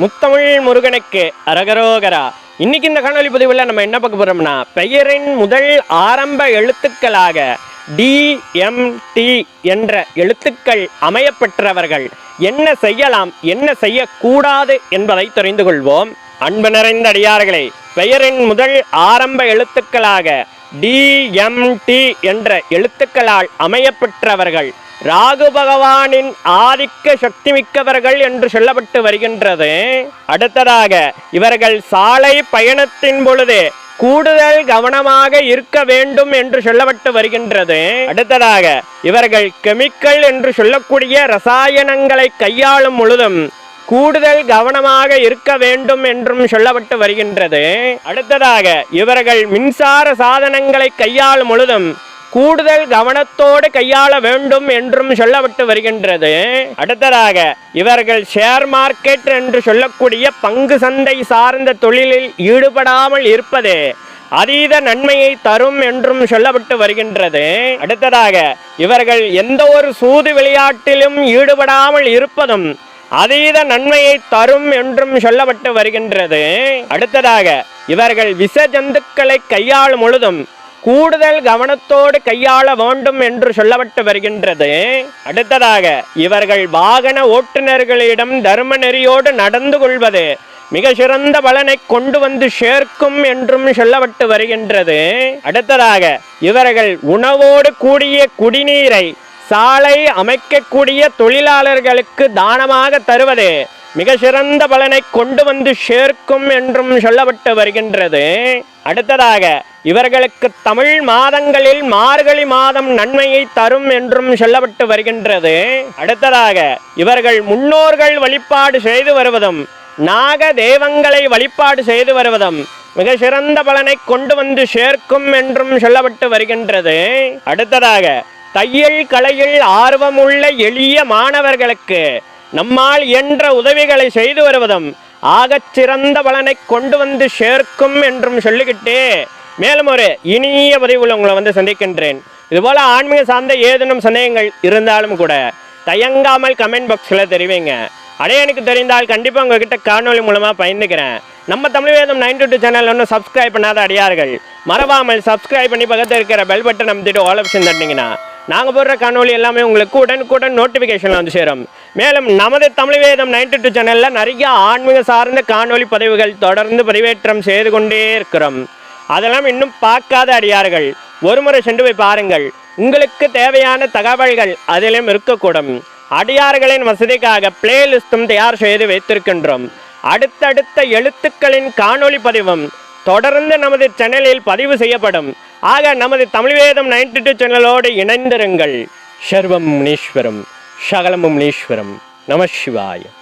முத்தமிழ் முருகனுக்கு அரகரோகரா. இன்னைக்கு இந்த காணொலி பதிவில் நம்ம என்ன பார்க்க போறோம்னா பெயரின் முதல் ஆரம்ப எழுத்துக்களாக டி என்ற எழுத்துக்கள் அமையப்பெற்றவர்கள் என்ன செய்யலாம் என்ன செய்யக்கூடாது என்பதை தெரிந்து கொள்வோம். அன்பு நிறைந்த அடியார்களே பெயரின் முதல் ஆரம்ப எழுத்துக்களாக டி என்ற எழுத்துக்களால் அமையப்பெற்றவர்கள் ராகு பகவானின் ஆதிக்க சக்தி மிக்கவர்கள் என்று சொல்லப்பட்டு வருகின்றது. அடுத்ததாக இவர்கள் சாலை பயணத்தின் பொழுது கூடுதல் கவனமாக இருக்க வேண்டும் என்று சொல்லப்பட்டு வருகின்றது. அடுத்ததாக இவர்கள் கெமிக்கல் என்று சொல்லக்கூடிய ரசாயனங்களை கையாளும் பொழுதும் கூடுதல் கவனமாக இருக்க வேண்டும் என்றும் சொல்லப்பட்டு வருகின்றது. அடுத்ததாக இவர்கள் மின்சார சாதனங்களை கையாளும் பொழுதும் கூடுதல் கவனத்தோடு கையாள வேண்டும் என்றும் சொல்லப்பட்டு வருகின்றது. அடுத்ததாக இவர்கள் ஷேர் மார்க்கெட் என்று சொல்லக்கூடிய பங்கு சந்தை சார்ந்த தொழிலில் ஈடுபடாமல் இருப்பது அதீத நன்மையை தரும் என்றும் சொல்லப்பட்டு வருகின்றது. அடுத்ததாக இவர்கள் எந்த ஒரு சூது விளையாட்டிலும் ஈடுபடாமல் இருப்பதும் அதீத நன்மையை தரும் என்றும் சொல்லப்பட்டு வருகின்றது. அடுத்ததாக இவர்கள் விச ஜந்துக்களை கையாளும் பொழுதும் கூடுதல் கவனத்தோடு கையாள வேண்டும் என்று சொல்லப்பட்டு வருகின்றது. அடுத்ததாக இவர்கள் வாகன ஓட்டுநர்களிடம் தர்ம நெறியோடு நடந்து கொள்வது மிக சிறந்த பலனை கொண்டு வந்து சேர்க்கும் என்றும் சொல்லப்பட்டு வருகின்றது. அடுத்ததாக இவர்கள் உணவோடு கூடிய குடிநீரை சாலை அமைக்கக்கூடிய தொழிலாளர்களுக்கு தானமாக தருவது? மிக சிறந்த பலனை கொண்டு வந்து சேர்க்கும் என்றும் சொல்லப்பட்டு வருகின்றது. அடுத்ததாக இவர்களுக்கு தமிழ் மாதங்களில் மார்கழி மாதம் நன்மையை தரும் என்றும் சொல்லப்பட்டு வருகின்றது. அடுத்ததாக இவர்கள் முன்னோர்கள் வழிபாடு செய்து வருவதும் நாக தெய்வங்களை வழிபாடு செய்து வருவதும் மிக சிறந்த பலனை கொண்டு வந்து சேர்க்கும் என்றும் சொல்லப்பட்டு வருகின்றது. அடுத்ததாக தையல் கலையில் ஆர்வமுள்ள எளிய மாணவர்களுக்கு நம்மால் என்ற உதவிகளை செய்து வருவதும் ஆகச் சிறந்த பலனை கொண்டு வந்து சேர்க்கும் என்றும் சொல்லிக்கிட்டு மேலும் ஒரு இனிய பதிவில் உங்களை வந்து சந்திக்கின்றேன். இதுபோல் ஆன்மீக சார்ந்த ஏதேனும் சந்தேகங்கள் இருந்தாலும் கூட தயங்காமல் கமெண்ட் பாக்ஸில் தெரிவிங்க. அடைய எனக்கு தெரிந்தால் கண்டிப்பாக உங்ககிட்ட காணொளி மூலமாக பயந்துக்கிறேன். நம்ம Tamil Vedam ninety two channel ஒன்றும் சப்ஸ்கிரைப் பண்ணாத அடியார்கள் மறவாமல் சப்ஸ்கிரைப் பண்ணி பக்கத்தில் இருக்கிற பெல் பட்டன் நம்பிட்டு ஆல் ஆப்ஷன் தட்டினீங்கன்னா நாங்கள் போடுற காணொளி எல்லாமே உங்களுக்கு உடனுக்குடன் நோட்டிஃபிகேஷன் வந்து சேரும். மேலும் நமது தமிழ் வேதம் நைன்டி டூ சேனலில் நிறைய ஆன்மீக சார்ந்த காணொலி பதிவுகள் தொடர்ந்து பதிவேற்றம் செய்து கொண்டே இருக்கிறோம். அதெல்லாம் இன்னும் பார்க்காத அடியார்கள். ஒருமுறை சென்று போய் பாருங்கள். உங்களுக்கு தேவையான தகவல்கள் அதிலும் இருக்கக்கூடும். அடியார்களின் வசதிக்காக பிளேலிஸ்டும் தயார் செய்து வைத்திருக்கின்றோம். அடுத்தடுத்த எழுத்துக்களின் காணொளி பதிவும் தொடர்ந்து நமது சேனலில் பதிவு செய்யப்படும். ஆக நமது தமிழ் வேதம் நைன்டி டூ சேனலோடு இணைந்திருங்கள். சர்வம் முனீஸ்வரம் சகலமும் முனீஸ்வரம். நம சிவாயம்